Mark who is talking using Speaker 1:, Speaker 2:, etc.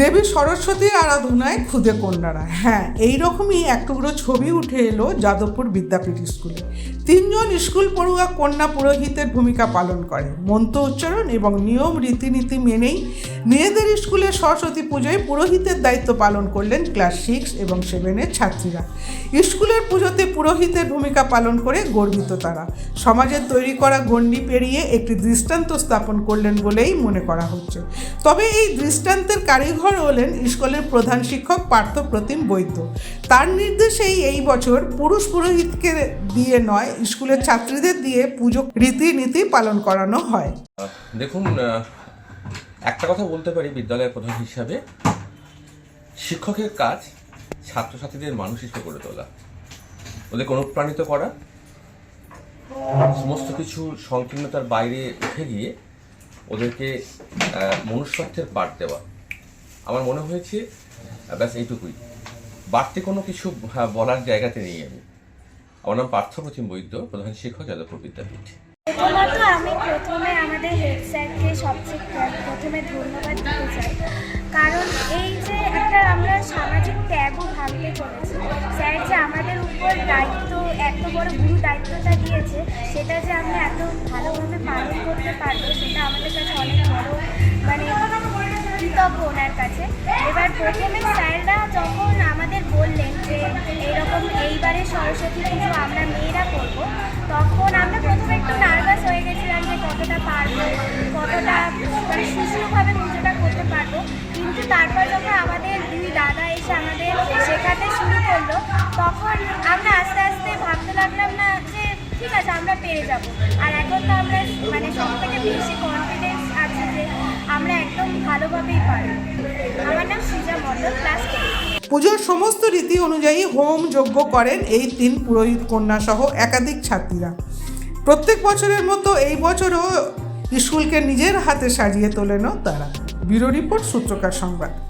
Speaker 1: দেবী সরস্বতীর আরাধনায় খুদে কন্যারা। হ্যাঁ এই রকমই এক টুকরো ছবি উঠে এলো যাদবপুর বিদ্যাপীঠ স্কুলে। তিনজন স্কুল পড়ুয়া কন্যা পুরোহিতের ভূমিকা পালন করে। মন্ত্র উচ্চারণ এবং নিয়ম রীতিনীতি মেনেই মেয়েদের স্কুলে সরস্বতী পুজোয় পুরোহিতের দায়িত্ব পালন করলেন ক্লাস সিক্স এবং সেভেনের ছাত্রীরা। স্কুলের পুজোতে পুরোহিতের ভূমিকা পালন করে গর্বিত তারা। সমাজের তৈরি করা গণ্ডি পেরিয়ে একটি দৃষ্টান্ত স্থাপন করলেন বলেই মনে করা হচ্ছে। তবে এই দৃষ্টান্তের কারিগর হলেন স্কুলের প্রধান শিক্ষক পার্থ প্রতিম বৈদ্য। তার নির্দেশেই এই বছর পুরুষ পুরোহিতকে দিয়ে নয়, স্কুলের ছাত্রীদের দিয়ে পুজো রীতিনীতি পালন করানো হয়।
Speaker 2: দেখুন একটা কথা বলতে পারি বিদ্যালয়ের প্রধান হিসাবে। শিক্ষকের কাজ ছাত্রছাত্রীদের মানুষ হিসেবে গড়ে তোলা। ওদেরকে অনুপ্রাণিত করা। সমস্ত কিছু সংকীর্ণতার বাইরে উঠে গিয়ে ওদেরকে মনুষ্যত্বের পাঠ দেওয়া। আমার মনে হয়েছে ব্যাস এইটুকুই। বাড়তি কোনো কিছু বলার জায়গাতে নেই আমি। আমার নাম পার্থ প্রতিম বৈদ্য, প্রধান শিক্ষক, যাদবপুর বিদ্যাপীঠ।
Speaker 3: আমি প্রথমে আমাদের হেড স্যারকে সবচেয়ে প্র- প্রথমে ধন্যবাদ দিতে চাই। কারণ এই যে একটা আমরা সামাজিক ত্যাগও ভাঙতে চলেছি স্যার যে আমাদের উপর দায়িত্ব, এত বড় গুরু দায়িত্বটা দিয়েছে, সেটা যে আমরা এত ভালোভাবে কৃতজ্ঞ ওনার কাছে। এবার প্রথমে স্যাররা যখন আমাদের বললেন যে এইরকম এইবারে সরস্বতী পুজো আমরা মেয়েরা করব, তখন আমরা প্রথমে একটু নার্ভাস হয়ে গেছিলাম যে কতটা পারব, কতটা মানে সুষ্ঠুভাবে পুজোটা করতে পারব। কিন্তু তারপর যখন আমাদের দুই দাদা এসে আমাদের শেখাতে শুরু করল, তখন আমরা আস্তে আস্তে ভাবতে লাগলাম না যে ঠিক আছে, আমরা পেরে যাব। আর এখন তো আমরা মানে সব থেকে বেশি
Speaker 1: পুজোর সমস্ত রীতি অনুযায়ী হোম যজ্ঞ করেন এই তিন পুরোহিত কন্যা সহ একাধিক ছাত্রীরা। প্রত্যেক বছরের মতো এই বছরও স্কুলকে নিজের হাতে সাজিয়ে তোলেনও তারা। ব্যুরো রিপোর্ট সূত্রকার সংবাদ।